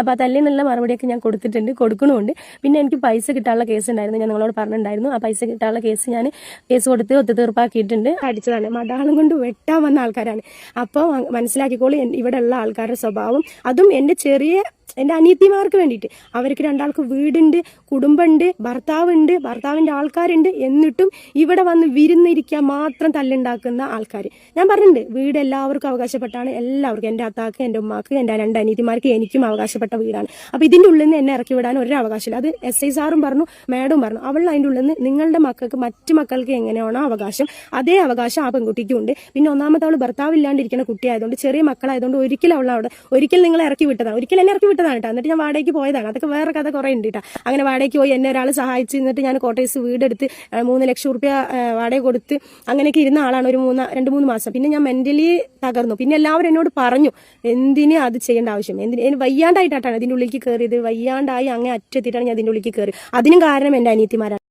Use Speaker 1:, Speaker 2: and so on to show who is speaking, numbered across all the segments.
Speaker 1: അപ്പോൾ ആ മറുപടിയൊക്കെ ഞാൻ കൊടുത്തിട്ടുണ്ട് കൊടുക്കണമുണ്ട്. പിന്നെ എനിക്ക് പൈസ കിട്ടാനുള്ള കേസ് ഉണ്ടായിരുന്നു ഞാൻ നിങ്ങളോട് പറഞ്ഞിട്ടുണ്ടായിരുന്നു. ആ പൈസ കിട്ടാനുള്ള കേസ് ഞാൻ കേസ് കൊടുത്ത് ഒത്തുതീർപ്പാക്കിയിട്ടുണ്ട്. അടിച്ചതാണ്. മടാളം കൊണ്ട് വെട്ടാൻ വന്ന ആൾക്കാരാണ്. അപ്പോൾ മനസ്സിലാക്കിക്കോളി ഉള്ള ആൾക്കാരുടെ സ്വഭാവം. അതും എന്റെ ചെറിയ എന്റെ അനിയത്തിമാർക്ക് വേണ്ടിയിട്ട്. അവർക്ക് രണ്ടാൾക്ക് വീടുണ്ട് കുടുംബമുണ്ട് ഭർത്താവുണ്ട് ഭർത്താവിന്റെ ആൾക്കാരുണ്ട് എന്നിട്ടും ഇവിടെ വന്ന് വിരുന്നിരിക്കാൻ മാത്രം തല്ലുണ്ടാക്കുന്ന ആൾക്കാർ ഞാൻ പറഞ്ഞിട്ടുണ്ട് വീട് എല്ലാവർക്കും അവകാശപ്പെട്ടാണ്. എല്ലാവർക്കും എന്റെ അത്താക്ക് എന്റെ ഉമ്മാക്ക് എന്റെ രണ്ട് അനിയത്തിമാർക്ക് എനിക്കും അവകാശപ്പെട്ട വീടാണ്. അപ്പോൾ ഇതിന്റെ ഉള്ളിൽ നിന്ന് എന്നെ ഇറക്കി വിടാൻ ഒരു അവകാശമില്ല അത് എസ് ഐ സാറും പറഞ്ഞു മാഡവും പറഞ്ഞു. അവൾ അതിന്റെ ഉള്ളിൽ നിന്ന് നിങ്ങളുടെ മക്കൾക്ക് മറ്റു മക്കൾക്ക് എങ്ങനെയാണോ അവകാശം അതേ അവകാശം ആ പെൺകുട്ടിക്കും ഉണ്ട്. പിന്നെ ഒന്നാമത്തെ അവൾ ഭർത്താവില്ലാണ്ടിരിക്കുന്ന കുട്ടിയായതുകൊണ്ട് ചെറിയ മക്കളായതുകൊണ്ട് ഒരിക്കലും അവൾ അവിടെ ഒരിക്കൽ നിങ്ങൾ ഇറക്കി വിട്ടതാണ് ഒരിക്കൽ എന്നെ ഇറക്കി വിട്ടതാണ് കേട്ടോ എന്നിട്ട് ഞാൻ വാടകയ്ക്ക് പോയതാണ്. അതൊക്കെ വേറെ കഥ കുറേ ഉണ്ട് അങ്ങനെ വാടകയ്ക്ക് പോയി എന്നെ ഒരാൾ സഹായിച്ച് എന്നിട്ട് ഞാൻ കോട്ടയസ് വീടെടുത്ത് മൂന്ന് ലക്ഷം റുപ്യ വാടക കൊടുത്ത് അങ്ങനെയൊക്കെ ഇരുന്ന ആളാണ് ഒരു മൂന്ന് രണ്ട് മൂന്ന് മാസം. പിന്നെ ഞാൻ മെന്റലി തകർന്നു. പിന്നെ എല്ലാവരും എന്നോട് പറഞ്ഞു എന്തിനു അത് ചെയ്യേണ്ട ആവശ്യം? എന്തിന് എനിക്ക് വയ്യാണ്ടായിട്ടാണ് ഇതിന്റെ ഉള്ളിലേക്ക് കയറിയത്. വയ്യാണ്ടായി അങ്ങനെ അറ്റെത്തിയിട്ടാണ് ഞാൻ ഇതിന്റെ ഉള്ളിലേക്ക് കയറി. അതിനും കാരണം എന്റെ അനിയത്തിമാരാണ്.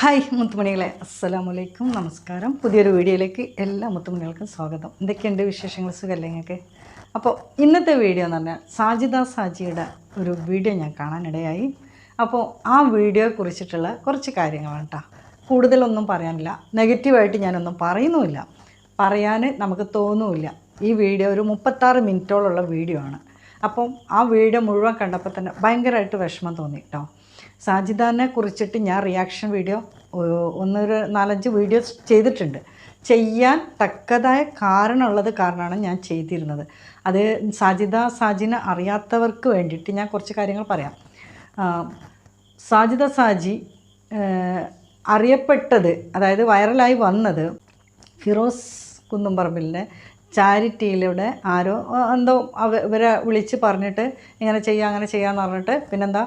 Speaker 2: ഹായ് മുത്തുമണികളെ അസ്സലാമലൈക്കും നമസ്കാരം. പുതിയൊരു വീഡിയോയിലേക്ക് എല്ലാ മുത്തുമണികൾക്കും സ്വാഗതം. എന്തൊക്കെയുണ്ട് വിശേഷങ്ങൾ? സുഖമല്ലേ നിങ്ങൾക്ക് അപ്പോൾ ഇന്നത്തെ വീഡിയോ എന്ന് പറഞ്ഞാൽ സാജിദ സാജിയുടെ ഒരു വീഡിയോ ഞാൻ കാണാനിടയായി. അപ്പോൾ ആ വീഡിയോയെ കുറിച്ചിട്ടുള്ള കുറച്ച് കാര്യങ്ങളാണ് കേട്ടോ. കൂടുതലൊന്നും പറയാനില്ല. നെഗറ്റീവായിട്ട് ഞാനൊന്നും പറയുന്നുമില്ല. പറയാൻ നമുക്ക് തോന്നുമില്ല. ഈ വീഡിയോ ഒരു മുപ്പത്താറ് മിനിറ്റോളമുള്ള വീഡിയോ ആണ്. അപ്പം ആ വീഡിയോ മുഴുവൻ കണ്ടപ്പോൾ തന്നെ ഭയങ്കരമായിട്ട് വിഷമം തോന്നി കേട്ടോ. സാജിദാനെ കുറിച്ചിട്ട് ഞാൻ റിയാക്ഷൻ വീഡിയോ ഒന്നൊരു നാലഞ്ച് വീഡിയോസ് ചെയ്തിട്ടുണ്ട്. ചെയ്യാൻ തക്കതായ കാരണമുള്ളത് കാരണമാണ് ഞാൻ ചെയ്തിരുന്നത്. അത് സാജിദ സാജിനെ അറിയാത്തവർക്ക് വേണ്ടിയിട്ട് ഞാൻ കുറച്ച് കാര്യങ്ങൾ പറയാം. സാജിദ സാജി അറിയപ്പെട്ടത് അതായത് വൈറലായി വന്നത് ഫിറോസ് കുന്നുംപറമ്പിലിന്റെ ചാരിറ്റിയിലൂടെ ആരോ എന്തോ ഇവരെ വിളിച്ച് പറഞ്ഞിട്ട് ഇങ്ങനെ ചെയ്യാം അങ്ങനെ ചെയ്യാന്ന് പറഞ്ഞിട്ട് പിന്നെന്താ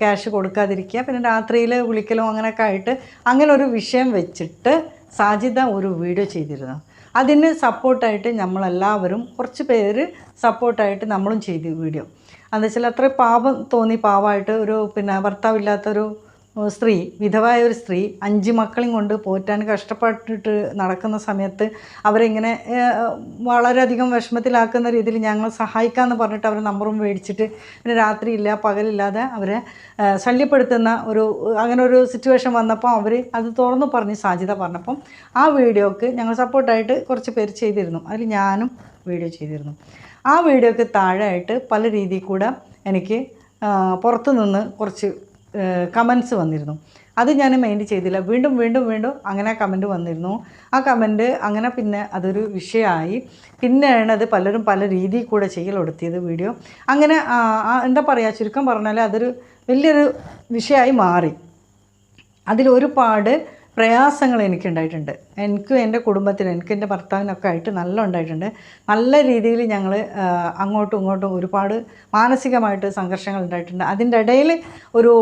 Speaker 2: ക്യാഷ് കൊടുക്കാതിരിക്കുക. പിന്നെ രാത്രിയിൽ വിളിക്കലും അങ്ങനെയൊക്കെ ആയിട്ട് അങ്ങനെ ഒരു വിഷയം വെച്ചിട്ട് സാജിദ ഒരു വീഡിയോ ചെയ്തിരുന്നു. അതിന് സപ്പോർട്ടായിട്ട് നമ്മളെല്ലാവരും കുറച്ച് പേര് സപ്പോർട്ടായിട്ട് നമ്മളും ചെയ്തു വീഡിയോ. എന്താ വെച്ചാൽ അത്ര പാപം തോന്നി പാവമായിട്ട് ഒരു പിന്നെ ഭർത്താവില്ലാത്തൊരു സ്ത്രീ വിധവായ ഒരു സ്ത്രീ അഞ്ച് മക്കളും കൊണ്ട് പോറ്റാൻ കഷ്ടപ്പെട്ടിട്ട് നടക്കുന്ന സമയത്ത് അവരിങ്ങനെ വളരെയധികം വിഷമത്തിലാക്കുന്ന രീതിയിൽ ഞങ്ങൾ സഹായിക്കാമെന്ന് പറഞ്ഞിട്ട് അവർ നമ്പറും മേടിച്ചിട്ട് പിന്നെ രാത്രിയില്ല പകലില്ലാതെ അവരെ ശല്യപ്പെടുത്തുന്ന ഒരു അങ്ങനെ ഒരു സിറ്റുവേഷൻ വന്നപ്പോൾ അവർ അത് തുറന്നു പറഞ്ഞ് സാധ്യത പറഞ്ഞപ്പം ആ വീഡിയോക്ക് ഞങ്ങൾ സപ്പോർട്ടായിട്ട് കുറച്ച് പേര് ചെയ്തിരുന്നു. അതിൽ ഞാനും വീഡിയോ ചെയ്തിരുന്നു. ആ വീഡിയോക്ക് താഴെയായിട്ട് പല രീതിയിൽ കൂടെ എനിക്ക് പുറത്തുനിന്ന് കുറച്ച് കമൻസ് വന്നിരുന്നു. അത് ഞാൻ മൈൻഡ് ചെയ്തില്ല. വീണ്ടും വീണ്ടും വീണ്ടും അങ്ങനെ കമന്റ് വന്നിരുന്നു. ആ കമന്റ് അങ്ങനെ പിന്നെ അതൊരു വിഷയമായി. പിന്നെയാണ് അത് പലരും പല രീതിയിൽ കൂടെ ചെയ്യലൊടുത്തിയത് വീഡിയോ അങ്ങനെ എന്താ പറയുക ചുരുക്കം പറഞ്ഞാൽ അതൊരു വലിയൊരു വിഷയമായി മാറി. അതിലൊരുപാട് പ്രയാസങ്ങൾ എനിക്കുണ്ടായിട്ടുണ്ട്. എനിക്കും എന്റെ കുടുംബത്തിനും എനിക്ക് എന്റെ ഭർത്താവിനൊക്കെ ആയിട്ട് നല്ല ഉണ്ടായിട്ടുണ്ട്. നല്ല രീതിയിൽ ഞങ്ങൾ അങ്ങോട്ടും ഇങ്ങോട്ടും ഒരുപാട് മാനസികമായിട്ട് സംഘർഷങ്ങൾ ഉണ്ടായിട്ടുണ്ട്. അതിന്റെ ഇടയിൽ ഒരു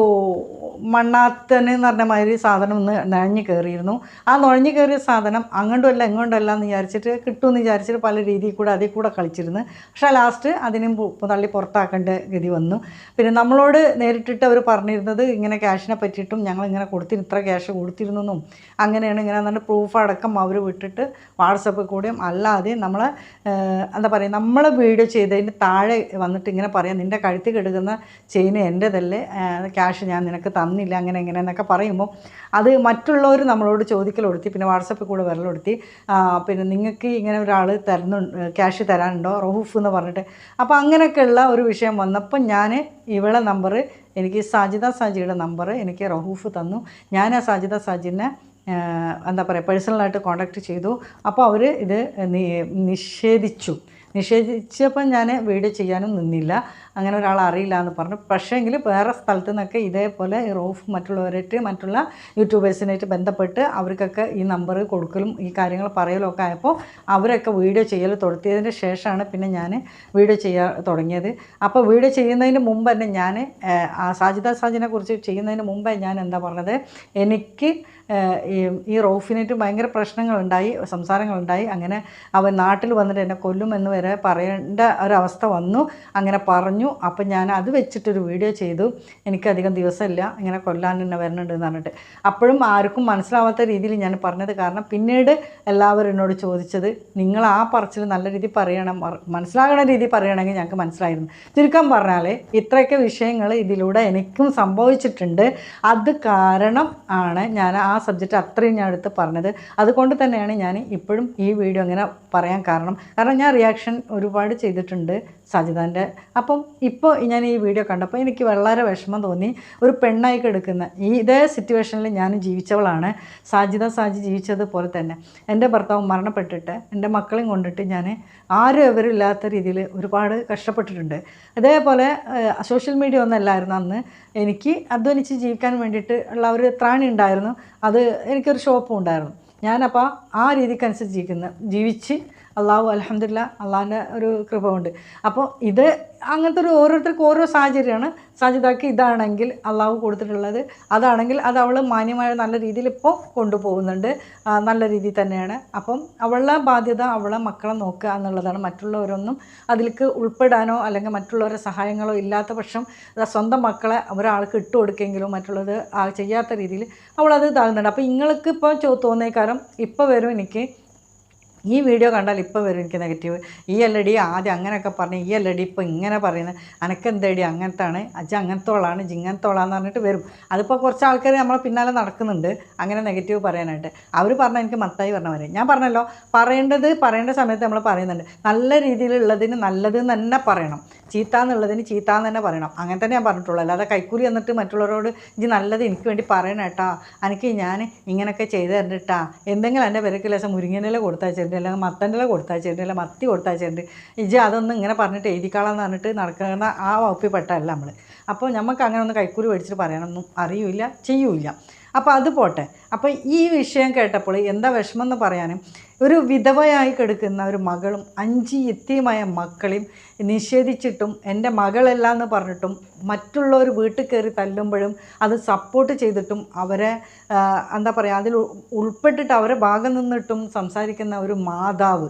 Speaker 2: മണ്ണാത്തന് എന്ന് പറഞ്ഞ മാതിരി സാധനം ഒന്ന് നഴഞ്ഞു കയറിയിരുന്നു. ആ നുഴഞ്ഞു കയറിയ സാധനം അങ്ങോട്ടുമല്ല ഇങ്ങോട്ടുമല്ല എന്ന് വിചാരിച്ചിട്ട് കിട്ടുമെന്ന് വിചാരിച്ചിട്ട് പല രീതിയിൽ കൂടെ അതിൽ കൂടെ കളിച്ചിരുന്നു. പക്ഷേ ലാസ്റ്റ് അതിനും തള്ളി പുറത്താക്കേണ്ട ഗതി വന്നു. പിന്നെ നമ്മളോട് നേരിട്ടിട്ട് അവർ പറഞ്ഞിരുന്നത് ഇങ്ങനെ ക്യാഷിനെ പറ്റിയിട്ടും ഞങ്ങൾ ഇങ്ങനെ കൊടുത്തിരുന്നു ഇത്ര ക്യാഷ് കൊടുത്തിരുന്നു എന്നും അങ്ങനെയാണ് ഇങ്ങനെ പ്രൂഫ് അടക്കം അവർ വിട്ടിട്ട് വാട്സപ്പിൽ കൂടിയും അല്ലാതെ നമ്മളെ എന്താ പറയുക നമ്മൾ വീഡിയോ ചെയ്തതിന് താഴെ വന്നിട്ട് ഇങ്ങനെ പറയാം നിന്റെ കഴുത്തിൽ കിടക്കുന്ന ചെയിന് എന്റെതല്ലേ? ക്യാഷ് ഞാൻ നിനക്ക് തന്നില്ല അങ്ങനെ ഇങ്ങനെ എന്നൊക്കെ പറയുമ്പോൾ അത് മറ്റുള്ളവർ നമ്മളോട് ചോദിക്കലൊടുത്തി പിന്നെ വാട്സപ്പിൽ കൂടെ വരലൊടുത്തി പിന്നെ നിങ്ങൾക്ക് ഇങ്ങനെ ഒരാൾ തരുന്നു ക്യാഷ് തരാനുണ്ടോ? റഹൂഫ് എന്ന് പറഞ്ഞിട്ട്. അപ്പോൾ അങ്ങനെയൊക്കെയുള്ള ഒരു വിഷയം വന്നപ്പോൾ ഞാൻ ഇവളെ നമ്പർ എനിക്ക് സാജിദ സാജിയുടെ നമ്പർ എനിക്ക് റഹൂഫ് തന്നു. ഞാൻ ആ സാജിദ സാജിനെ എന്താ പറയുക പേഴ്സണലായിട്ട് കോണ്ടാക്ട് ചെയ്തു. അപ്പോൾ അവർ ഇത് നിഷേധിച്ചു. നിഷേധിച്ചപ്പോൾ ഞാൻ വീഡിയോ ചെയ്യാനും നിന്നില്ല. അങ്ങനെ ഒരാൾ അറിയില്ല എന്ന് പറഞ്ഞു. പക്ഷേങ്കിൽ വേറെ സ്ഥലത്തു നിന്നൊക്കെ ഇതേപോലെ റോഫ് മറ്റുള്ളവരായിട്ട് മറ്റുള്ള യൂട്യൂബേഴ്സിനായിട്ട് ബന്ധപ്പെട്ട് അവർക്കൊക്കെ ഈ നമ്പർ കൊടുക്കലും ഈ കാര്യങ്ങൾ പറയലും ഒക്കെ ആയപ്പോൾ അവരൊക്കെ വീഡിയോ ചെയ്യൽ തുടത്തിയതിന് ശേഷമാണ് പിന്നെ ഞാൻ വീഡിയോ ചെയ്യാൻ തുടങ്ങിയത്. അപ്പോൾ വീഡിയോ ചെയ്യുന്നതിന് മുമ്പ് തന്നെ ഞാൻ ആ സാജിദ സാജിനെ കുറിച്ച് ചെയ്യുന്നതിന് മുമ്പേ ഞാൻ എന്താ പറഞ്ഞത് എനിക്ക് ഈ റൌഫിനായിട്ട് ഭയങ്കര പ്രശ്നങ്ങളുണ്ടായി സംസാരങ്ങളുണ്ടായി. അങ്ങനെ അവൻ നാട്ടിൽ വന്നിട്ട് എന്നെ കൊല്ലുമെന്ന് വരെ പറയേണ്ട ഒരവസ്ഥ വന്നു. അങ്ങനെ പറഞ്ഞു. അപ്പം ഞാൻ അത് വെച്ചിട്ടൊരു വീഡിയോ ചെയ്തു. എനിക്കധികം ദിവസമില്ല. ഇങ്ങനെ കൊല്ലാൻ തന്നെ വരുന്നുണ്ട് എന്ന് പറഞ്ഞിട്ട്. അപ്പോഴും ആർക്കും മനസ്സിലാവാത്ത രീതിയിൽ ഞാൻ പറഞ്ഞത് കാരണം പിന്നീട് എല്ലാവരും എന്നോട് ചോദിച്ചത് നിങ്ങൾ ആ പറച്ചിൽ നല്ല രീതിയിൽ പറയണം. മനസ്സിലാകുന്ന രീതിയിൽ പറയണമെങ്കിൽ ഞങ്ങൾക്ക് മനസ്സിലായിരുന്നു. ചുരുക്കം പറഞ്ഞാൽ ഇത്രയൊക്കെ വിഷയങ്ങൾ ഇതിലൂടെ എനിക്കും സംഭവിച്ചിട്ടുണ്ട്. അത് കാരണം ആണ് ഞാൻ ആ സബ്ജക്റ്റ് അത്രയും ഞാൻ എടുത്ത് പറഞ്ഞത്. അതുകൊണ്ട് തന്നെയാണ് ഞാൻ ഇപ്പോഴും ഈ വീഡിയോ അങ്ങനെ പറയാൻ കാരണം. കാരണം ഞാൻ റിയാക്ഷൻ ഒരുപാട് ചെയ്തിട്ടുണ്ട്. സജിതാന്റെ അപ്പം ഇപ്പോൾ ഞാൻ ഈ വീഡിയോ കണ്ടപ്പോൾ എനിക്ക് വളരെ വിഷമം തോന്നി. ഒരു പെണ്ണായിക്ക് എടുക്കുന്ന ഈ ഇതേ സിറ്റുവേഷനിൽ ഞാൻ ജീവിച്ചവളാണ്. സാജിത സാജി ജീവിച്ചതുപോലെ തന്നെ. എന്റെ ഭർത്താവ് മരണപ്പെട്ടിട്ട് എന്റെ മക്കളെയും കൊണ്ടിട്ട് ഞാൻ ആരും ഇവരില്ലാത്ത രീതിയിൽ ഒരുപാട് കഷ്ടപ്പെട്ടിട്ടുണ്ട്. അതേപോലെ സോഷ്യൽ മീഡിയ ഒന്നല്ലായിരുന്നു അന്ന്. എനിക്ക് അധ്വാനിച്ച് ജീവിക്കാൻ വേണ്ടിയിട്ട് ഉള്ള ഒരു ത്രാണി ഉണ്ടായിരുന്നു. അത് എനിക്കൊരു ഷോപ്പും ഉണ്ടായിരുന്നു. ഞാനപ്പോൾ ആ രീതിക്കനുസരിച്ച് ജീവിക്കുന്ന ജീവിച്ച് അള്ളാഹു അലഹമില്ല അള്ളാഹിന്റെ ഒരു കൃപ കൊണ്ട് അപ്പോൾ ഇത് അങ്ങനത്തെ ഒരു ഓരോരുത്തർക്കും ഓരോ സാഹചര്യമാണ്. സാജിദാക്ക് ഇതാണെങ്കിൽ അള്ളാഹു കൊടുത്തിട്ടുള്ളത് അതാണെങ്കിൽ അത് അവൾ മാന്യമായ നല്ല രീതിയിൽ ഇപ്പോൾ കൊണ്ടുപോകുന്നുണ്ട്. നല്ല രീതിയിൽ തന്നെയാണ്. അപ്പം അവളുടെ ബാധ്യത അവളെ മക്കളെ നോക്കുക എന്നുള്ളതാണ്. മറ്റുള്ളവരൊന്നും അതിലേക്ക് ഉൾപ്പെടാനോ അല്ലെങ്കിൽ മറ്റുള്ളവരുടെ സഹായങ്ങളോ ഇല്ലാത്ത പക്ഷം സ്വന്തം മക്കളെ ഒരാൾക്ക് ഇട്ട് കൊടുക്കെങ്കിലും മറ്റുള്ളത് ചെയ്യാത്ത രീതിയിൽ അവളത് ഇതാകുന്നുണ്ട്. അപ്പോൾ നിങ്ങൾക്ക് ഇപ്പോൾ തോന്നിയ തോന്നിയേക്കാരം ഇപ്പോൾ വരും എനിക്ക് ഈ വീഡിയോ കണ്ടാൽ ഇപ്പോൾ വരും എനിക്ക് നെഗറ്റീവ്. ഈ അല്ലടി ആദ്യം അങ്ങനെയൊക്കെ പറഞ്ഞു ഈ അല്ലടി ഇപ്പോൾ ഇങ്ങനെ പറയുന്നത്. അനക്കെന്തേടി അങ്ങനത്താണ്? അജ്ജ അങ്ങനത്തോളാണ് ജിങ്ങനത്തോളാന്ന് പറഞ്ഞിട്ട് വരും. അതിപ്പോൾ കുറച്ച് ആൾക്കാർ നമ്മളെ പിന്നാലെ നടക്കുന്നുണ്ട് അങ്ങനെ നെഗറ്റീവ് പറയാനായിട്ട്. അവർ പറഞ്ഞാൽ എനിക്ക് മത്തായി പറഞ്ഞ ഞാൻ പറഞ്ഞല്ലോ പറയേണ്ടത് പറയേണ്ട സമയത്ത് നമ്മൾ പറയുന്നുണ്ട്. നല്ല രീതിയിലുള്ളതിന് നല്ലത് തന്നെ പറയണം. ചീത്ത എന്നുള്ളതിന് ചീത്ത എന്ന് തന്നെ പറയണം. അങ്ങനെ തന്നെ ഞാൻ പറഞ്ഞിട്ടുള്ളൂ. അല്ലാതെ കൈക്കൂലി എന്നിട്ട് മറ്റുള്ളവരോട് ഇത് നല്ലത് എനിക്ക് വേണ്ടി പറയണം കേട്ടാ എനിക്ക് ഞാൻ ഇങ്ങനെയൊക്കെ ചെയ്ത് തരണ്ടിട്ടാ. എന്തെങ്കിലും എന്റെ പേരക്ക് ലേശം മുരിങ്ങനില കൊടുത്തയച്ചിട്ടുണ്ട് അല്ലെങ്കിൽ മത്തന്റെ ഇല കൊടുത്തയച്ചിട്ടുണ്ട് അല്ലെങ്കിൽ മത്തി കൊടുത്തയച്ചിട്ടുണ്ട് ഇജ് അതൊന്നും ഇങ്ങനെ പറഞ്ഞിട്ട് എഴുതിക്കാളെന്ന് പറഞ്ഞിട്ട് നടക്കുന്ന ആ വകുപ്പിൽ പെട്ടതല്ല നമ്മൾ അപ്പോൾ നമുക്ക് അങ്ങനെ ഒന്ന് കൈക്കൂലി മേടിച്ചിട്ട് പറയാനൊന്നും അറിയില്ല ചെയ്യൂല അപ്പോൾ അത് പോട്ടെ. അപ്പോൾ ഈ വിഷയം കേട്ടപ്പോൾ എന്താ വിഷമം എന്ന് പറയാനും ഒരു വിധവയായി കിടക്കുന്ന ഒരു മകളും അഞ്ച് എത്തിയുമായ മക്കളെയും നിഷേധിച്ചിട്ടും എന്റെ മകളല്ല എന്ന് പറഞ്ഞിട്ടും മറ്റുള്ളവർ വീട്ടിൽ കയറി തല്ലുമ്പോഴും അത് സപ്പോർട്ട് ചെയ്തിട്ടും അവരെ എന്താ പറയുക അതിൽ ഉൾപ്പെട്ടിട്ട് അവരെ ഭാഗം നിന്നിട്ടും സംസാരിക്കുന്ന ഒരു മാതാവ്.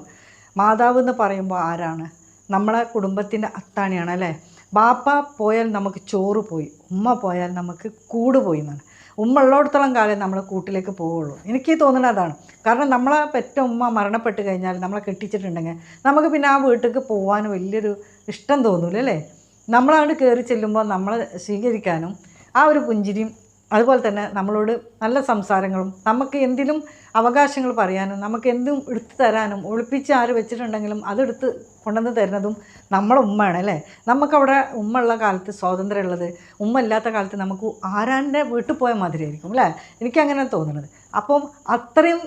Speaker 2: മാതാവ് എന്ന് പറയുമ്പോൾ ആരാണ്? നമ്മളെ കുടുംബത്തിന്റെ അത്താണിയാണ് അല്ലേ? ബാപ്പ പോയാൽ നമുക്ക് ചോറ് പോയി ഉമ്മ പോയാൽ നമുക്ക് കൂട് പോയി എന്നാണ്. ഉമ്മ കാലം നമ്മൾ കൂട്ടിലേക്ക് പോവുള്ളൂ. എനിക്ക് തോന്നുന്നത് അതാണ്. കാരണം നമ്മളെ പെറ്റ ഉമ്മ മരണപ്പെട്ട് കഴിഞ്ഞാൽ നമ്മളെ കെട്ടിച്ചിട്ടുണ്ടെങ്കിൽ നമുക്ക് പിന്നെ ആ വീട്ടിലേക്ക് പോകാൻ വലിയൊരു ഇഷ്ടം തോന്നൂല അല്ലേ നമ്മളങ്ങോട്ട് കയറി ചെല്ലുമ്പോൾ നമ്മളെ സ്വീകരിക്കാനും ആ ഒരു പുഞ്ചിരിയും അതുപോലെ തന്നെ നമ്മളോട് നല്ല സംസാരങ്ങളും നമുക്ക് എന്തിനും അവകാശങ്ങൾ പറയാനും നമുക്ക് എന്തും എടുത്തു തരാനും ഒളിപ്പിച്ച് ആര് വെച്ചിട്ടുണ്ടെങ്കിലും അതെടുത്ത് കൊണ്ടുവന്ന് തരുന്നതും നമ്മളെ ഉമ്മയാണ് അല്ലേ? നമുക്കവിടെ ഉമ്മ ഉള്ള കാലത്ത് സ്വാതന്ത്ര്യം ഉള്ളത് ഉമ്മ ഇല്ലാത്ത കാലത്ത് നമുക്ക് ആരാന്റെ വീട്ടിൽ പോയ മാതിരിയായിരിക്കും അല്ലേ? എനിക്കങ്ങനെ തോന്നുന്നത്. അപ്പം അത്രയും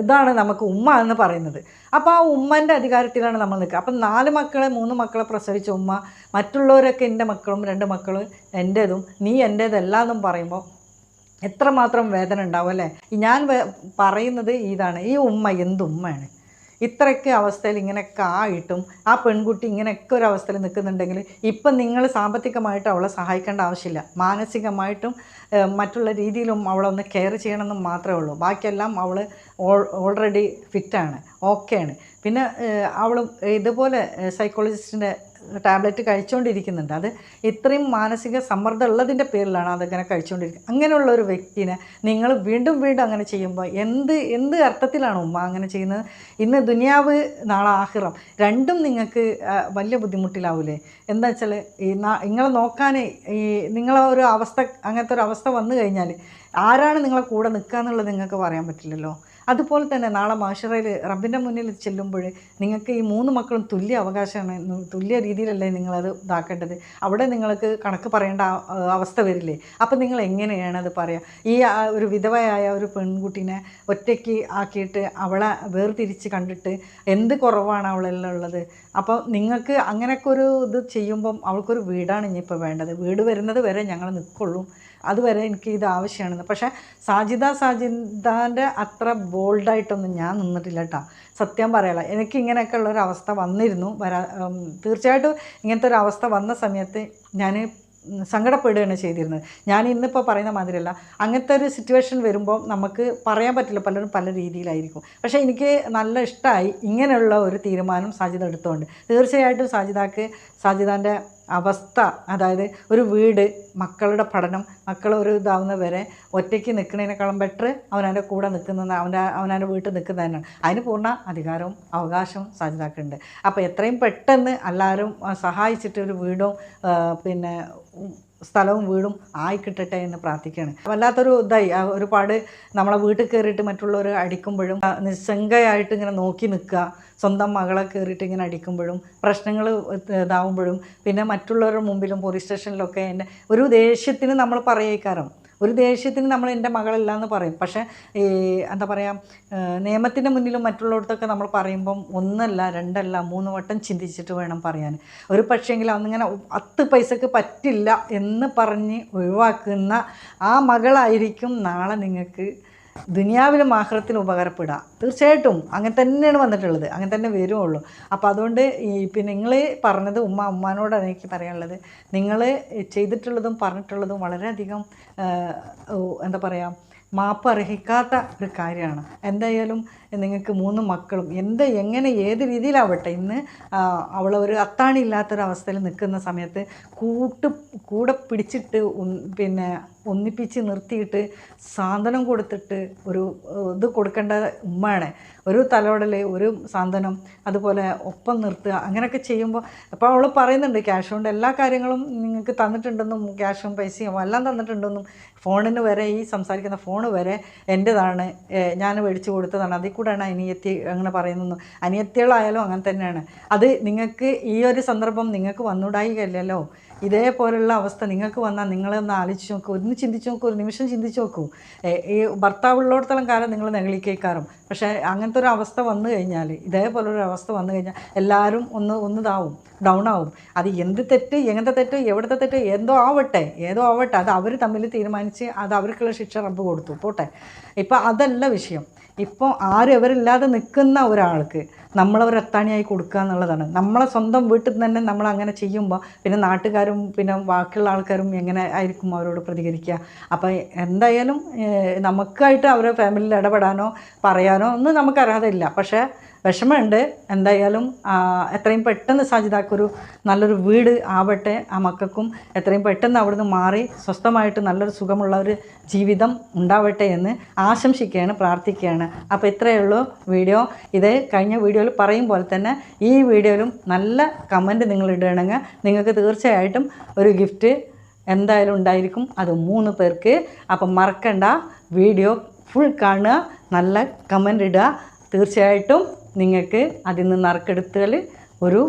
Speaker 2: ഇതാണ് നമുക്ക് ഉമ്മ എന്ന് പറയുന്നത്. അപ്പോൾ ആ ഉമ്മന്റെ അധികാരത്തിലാണ് നമ്മൾ നിൽക്കുക. അപ്പം നാല് മക്കളെ മൂന്ന് മക്കളെ പ്രസവിച്ച ഉമ്മ മറ്റുള്ളവരൊക്കെ എന്റെ മക്കളും രണ്ട് മക്കൾ എന്റേതും നീ എന്റേതല്ല എന്നും പറയുമ്പോൾ എത്രമാത്രം വേദന ഉണ്ടാവും അല്ലേ? ഞാൻ പറയുന്നത് ഇതാണ്. ഈ ഉമ്മ എന്ത് ഉമ്മയാണ് ഇത്രയൊക്കെ അവസ്ഥയിൽ ഇങ്ങനെയൊക്കെ ആയിട്ടും ആ പെൺകുട്ടി ഇങ്ങനെയൊക്കെ ഒരു അവസ്ഥയിൽ നിൽക്കുന്നുണ്ടെങ്കിൽ ഇപ്പം നിങ്ങൾ സാമ്പത്തികമായിട്ട് അവളെ സഹായിക്കേണ്ട ആവശ്യമില്ല. മാനസികമായിട്ടും മറ്റുള്ള രീതിയിലും അവളൊന്ന് കെയർ ചെയ്യണമെന്ന് മാത്രമേ ഉള്ളൂ. ബാക്കിയെല്ലാം അവൾ ഓൾറെഡി ഫിറ്റാണ് ഓക്കെയാണ്. പിന്നെ അവൾ ഇതുപോലെ സൈക്കോളജിസ്റ്റിന്റെ ടാബ്ലറ്റ് കഴിച്ചുകൊണ്ടിരിക്കുന്നുണ്ട് അത് ഇത്രയും മാനസിക സമ്മർദ്ദം ഉള്ളതിന്റെ പേരിലാണ് അതങ്ങനെ കഴിച്ചുകൊണ്ടിരിക്കുന്നത് അങ്ങനെയുള്ള ഒരു വ്യക്തിനെ നിങ്ങൾ വീണ്ടും വീണ്ടും അങ്ങനെ ചെയ്യുമ്പോൾ എന്ത് എന്ത് അർത്ഥത്തിലാണ് ഉമ്മ അങ്ങനെ ചെയ്യുന്നത്? ഇന്ന് ദുനിയാവ് നാളെ ആഹിറം. രണ്ടും നിങ്ങൾക്ക് വലിയ ബുദ്ധിമുട്ടിലാവൂലേ? എന്താ വെച്ചാൽ ഈ നിങ്ങളെ നോക്കാൻ ഈ നിങ്ങളെ ഒരു അവസ്ഥ അങ്ങനത്തെ ഒരു അവസ്ഥ വന്നു കഴിഞ്ഞാൽ ആരാണ് നിങ്ങളെ കൂടെ നിൽക്കുക എന്നുള്ളത് നിങ്ങൾക്ക് പറയാൻ പറ്റില്ലല്ലോ? അതുപോലെ തന്നെ നാളെ മാഷറയിൽ റബ്ബിന്റെ മുന്നിൽ ചെല്ലുമ്പോൾ നിങ്ങൾക്ക് ഈ മൂന്ന് മക്കളും തുല്യ അവകാശമാണ് തുല്യ രീതിയിലല്ലേ നിങ്ങളത് ഇതാക്കേണ്ടത്? അവിടെ നിങ്ങൾക്ക് കണക്ക് പറയേണ്ട അവസ്ഥ വരില്ലേ? അപ്പം നിങ്ങൾ എങ്ങനെയാണ് അത് പറയുക ഈ ഒരു വിധവയായ ഒരു പെൺകുട്ടീനെ ഒറ്റയ്ക്ക് ആക്കിയിട്ട് അവളെ വേർതിരിച്ച് കണ്ടിട്ട് എന്ത് കുറവാണ് അവളെല്ലാം ഉള്ളത് അപ്പോൾ നിങ്ങൾക്ക് അങ്ങനെയൊക്കെ ഒരു ഇത് ചെയ്യുമ്പം അവൾക്കൊരു വീടാണ് ഇനിയിപ്പോൾ വേണ്ടത്. വീട് വരുന്നത് വരെ ഞങ്ങൾ നിൽക്കുള്ളൂ അതുവരെ എനിക്ക് ഇത് ആവശ്യമാണെന്ന്. പക്ഷേ സാജിദ സാജിദാന്റെ അത്ര ബോൾഡായിട്ടൊന്നും ഞാൻ നിന്നിട്ടില്ല കേട്ടോ. സത്യം പറയല എനിക്ക് ഇങ്ങനെയൊക്കെ ഉള്ളൊരു അവസ്ഥ വന്നിരുന്നു. വരാ തീർച്ചയായിട്ടും ഇങ്ങനത്തെ ഒരു അവസ്ഥ വന്ന സമയത്ത് ഞാൻ സങ്കടപ്പെടുകയാണ് ചെയ്തിരുന്നത്. ഞാൻ ഇന്നിപ്പോൾ പറയുന്ന മാതിരിയല്ല. അങ്ങനത്തെ ഒരു സിറ്റുവേഷൻ വരുമ്പോൾ നമുക്ക് പറയാൻ പറ്റില്ല പലരും പല രീതിയിലായിരിക്കും. പക്ഷേ എനിക്ക് നല്ല ഇഷ്ടമായി ഇങ്ങനെയുള്ള ഒരു തീരുമാനം സാജിദ എടുത്തുകൊണ്ട് തീർച്ചയായിട്ടും സാജിദാക്ക് സാജിദാന്റെ അവസ്ഥ അതായത് ഒരു വീട് മക്കളുടെ പഠനം മക്കൾ ഒരു ഇതാവുന്ന വരെ ഒറ്റയ്ക്ക് നിൽക്കുന്നതിനേക്കാളും ബെറ്റർ അവനവന്റെ കൂടെ നിൽക്കുന്ന അവന്റെ അവനവന്റെ വീട്ടിൽ നിൽക്കുന്നത് തന്നെയാണ്. അതിന് പൂർണ അധികാരവും അവകാശവും സാധ്യതാക്കുന്നുണ്ട്. അപ്പോൾ എത്രയും പെട്ടെന്ന് എല്ലാവരും സഹായിച്ചിട്ട് ഒരു വീടും പിന്നെ സ്ഥലവും വീടും ആയി കിട്ടട്ടെ എന്ന് പ്രാർത്ഥിക്കുകയാണ്. വല്ലാത്തൊരു ഇതായി. ഒരുപാട് നമ്മളെ വീട്ടിൽ കയറിയിട്ട് മറ്റുള്ളവർ അടിക്കുമ്പോഴും നിസ്സംഗയായിട്ട് ഇങ്ങനെ നോക്കി നിൽക്കുക സ്വന്തം മകളെ കയറിയിട്ട് ഇങ്ങനെ അടിക്കുമ്പോഴും പ്രശ്നങ്ങൾ ഇതാവുമ്പോഴും പിന്നെ മറ്റുള്ളവരുടെ മുമ്പിലും പോലീസ് സ്റ്റേഷനിലൊക്കെ എന്റെ ഒരു ദേഷ്യത്തിന് നമ്മൾ പറയേക്കാരം. ഒരു ദേഷ്യത്തിന് നമ്മൾ എന്റെ മകളല്ല എന്ന് പറയും. പക്ഷേ ഈ എന്താ പറയുക നിയമത്തിന്റെ മുന്നിലും മറ്റുള്ളവർക്കൊക്കെ നമ്മൾ പറയുമ്പം ഒന്നല്ല രണ്ടല്ല മൂന്ന് വട്ടം ചിന്തിച്ചിട്ട് വേണം പറയാൻ. ഒരു പക്ഷേങ്കിൽ അന്നിങ്ങനെ പത്ത് പൈസക്ക് പറ്റില്ല എന്ന് പറഞ്ഞ് ഒഴിവാക്കുന്ന ആ മകളായിരിക്കും നാളെ നിങ്ങൾക്ക് ദുനിയാവിലും ആഹ്റത്തിലും ഉപകാരപ്പെടുക തീർച്ചയായിട്ടും. അങ്ങനെ തന്നെയാണ് വന്നിട്ടുള്ളത്. അങ്ങനെ തന്നെ വരുവുള്ളൂ. അപ്പോൾ അതുകൊണ്ട് ഈ പിന്നെ നിങ്ങൾ പറഞ്ഞത് ഉമ്മ ഉമ്മാനോടാണ് എനിക്ക് പറയാനുള്ളത്. നിങ്ങൾ ചെയ്തിട്ടുള്ളതും പറഞ്ഞിട്ടുള്ളതും വളരെയധികം എന്താ പറയുക മാപ്പ് അർഹിക്കാത്ത ഒരു കാര്യമാണ്. എന്തായാലും നിങ്ങൾക്ക് മൂന്ന് മക്കളും. എന്ത് എങ്ങനെ ഏത് രീതിയിലാവട്ടെ ഇന്ന് അവൾ ഒരു അത്താണി ഇല്ലാത്തൊരവസ്ഥയിൽ നിൽക്കുന്ന സമയത്ത് കൂട്ട് കൂടെ പിടിച്ചിട്ട് പിന്നെ ഒന്നിപ്പിച്ച് നിർത്തിയിട്ട് സാന്ത്വനം കൊടുത്തിട്ട് ഒരു ഇത് കൊടുക്കേണ്ട ഉമ്മയാണ് ഒരു തലോടൽ ഒരു സാന്ത്വനം അതുപോലെ ഒപ്പം നിർത്തുക അങ്ങനെയൊക്കെ ചെയ്യുമ്പോൾ അപ്പോൾ അവൾ പറയുന്നുണ്ട് ക്യാഷ് കൊണ്ട് എല്ലാ കാര്യങ്ങളും നിങ്ങൾക്ക് തന്നിട്ടുണ്ടെന്നും ക്യാഷും പൈസയും എല്ലാം തന്നിട്ടുണ്ടെന്നും ഫോണിന് വരെ ഈ സംസാരിക്കുന്ന ഫോണ് വരെ എന്റെതാണ്. ഞാൻ മേടിച്ചു കൊടുത്തതാണ്. അതിൽ കൂടെയാണ് അനിയത്തി അങ്ങനെ പറയുന്നത്. അനിയത്തികളായാലും അങ്ങനെ തന്നെയാണ്. അത് നിങ്ങൾക്ക് ഈ ഒരു സന്ദർഭം നിങ്ങൾക്ക് വന്നുകൂടായികയല്ലല്ലോ ഇതേപോലുള്ള അവസ്ഥ നിങ്ങൾക്ക് വന്നാൽ നിങ്ങളൊന്ന് ആലോചിച്ച് നോക്കൂ ഒന്ന് ചിന്തിച്ച് നോക്കൂ ഒരു നിമിഷം ചിന്തിച്ച് നോക്കൂ. ഈ ഭർത്താവുള്ളിടത്തോളം കാലം നിങ്ങൾ നെഗളിക്കേക്കാറും പക്ഷേ അങ്ങനത്തെ ഒരു അവസ്ഥ വന്നു കഴിഞ്ഞാൽ ഇതേപോലൊരു അവസ്ഥ വന്നു കഴിഞ്ഞാൽ എല്ലാവരും ഒന്ന് ഒന്ന് ഇതാവും ഡൗൺ ആവും അത് എന്ത് തെറ്റ് എങ്ങനത്തെ തെറ്റ് എവിടുത്തെ തെറ്റ് എന്തോ ആവട്ടെ ഏതോ ആവട്ടെ അത് അവർ തമ്മിൽ തീരുമാനിച്ച് അത് അവർക്കുള്ള ശിക്ഷ റബ്ബ് കൊടുത്തു. പോട്ടെ. ഇപ്പം അതല്ല വിഷയം. ഇപ്പോൾ ആരും അവരില്ലാതെ നിൽക്കുന്ന ഒരാൾക്ക് നമ്മളവർ അത്താണിയായി കൊടുക്കുക എന്നുള്ളതാണ്. നമ്മളെ സ്വന്തം വീട്ടിൽ തന്നെ നമ്മൾ അങ്ങനെ ചെയ്യുമ്പോൾ പിന്നെ നാട്ടുകാരും പിന്നെ ബാക്കിയുള്ള ആൾക്കാരും എങ്ങനെ ആയിരിക്കും അവരോട് പ്രതികരിക്കുക? അപ്പോൾ എന്തായാലും നമുക്കായിട്ട് അവരെ ഫാമിലിയിൽ ഇടപെടാനോ പറയാനോ ഒന്നും നമുക്ക് അർഹതയില്ല പക്ഷേ വിഷമമുണ്ട്. എന്തായാലും എത്രയും പെട്ടെന്ന് സാജിതാക്കൊരു നല്ലൊരു വീട് ആവട്ടെ ആ മക്കൾക്കും. എത്രയും പെട്ടെന്ന് അവിടുന്ന് മാറി സ്വസ്ഥമായിട്ട് നല്ലൊരു സുഖമുള്ള ഒരു ജീവിതം ഉണ്ടാവട്ടെ എന്ന് ആശംസിക്കുകയാണ് പ്രാർത്ഥിക്കുകയാണ്. അപ്പോൾ ഇത്രയേ ഉള്ളൂ വീഡിയോ. ഇത് കഴിഞ്ഞ വീഡിയോയിൽ പറയും പോലെ തന്നെ ഈ വീഡിയോയിലും നല്ല കമന്റ് നിങ്ങൾ ഇടുകയാണെങ്കിൽ നിങ്ങൾക്ക് തീർച്ചയായിട്ടും ഒരു ഗിഫ്റ്റ് എന്തായാലും ഉണ്ടായിരിക്കും. അത് മൂന്ന് പേർക്ക്. അപ്പം മറക്കണ്ട വീഡിയോ ഫുൾ കാണുക നല്ല കമന്റ് ഇടുക. തീർച്ചയായിട്ടും നിങ്ങൾക്ക് അതിൽ നിന്ന് നറുക്കെടുത്തുകൾ ഒരു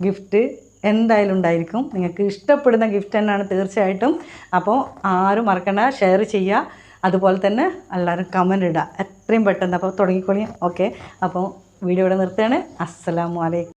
Speaker 2: ഗിഫ്റ്റ് എന്തായാലും ഉണ്ടായിരിക്കും. നിങ്ങൾക്ക് ഇഷ്ടപ്പെടുന്ന ഗിഫ്റ്റ് തന്നെയാണ് തീർച്ചയായിട്ടും. അപ്പോൾ ആരും മറക്കണ്ട ഷെയർ ചെയ്യുക. അതുപോലെ തന്നെ എല്ലാവരും കമന്റ് ഇടുക. എത്രയും പെട്ടെന്ന്. അപ്പോൾ തുടങ്ങിക്കോളി. ഓക്കെ അപ്പോൾ വീഡിയോ ഇവിടെ നിർത്തുകയാണ്. അസ്സലാമു അലൈക്കും.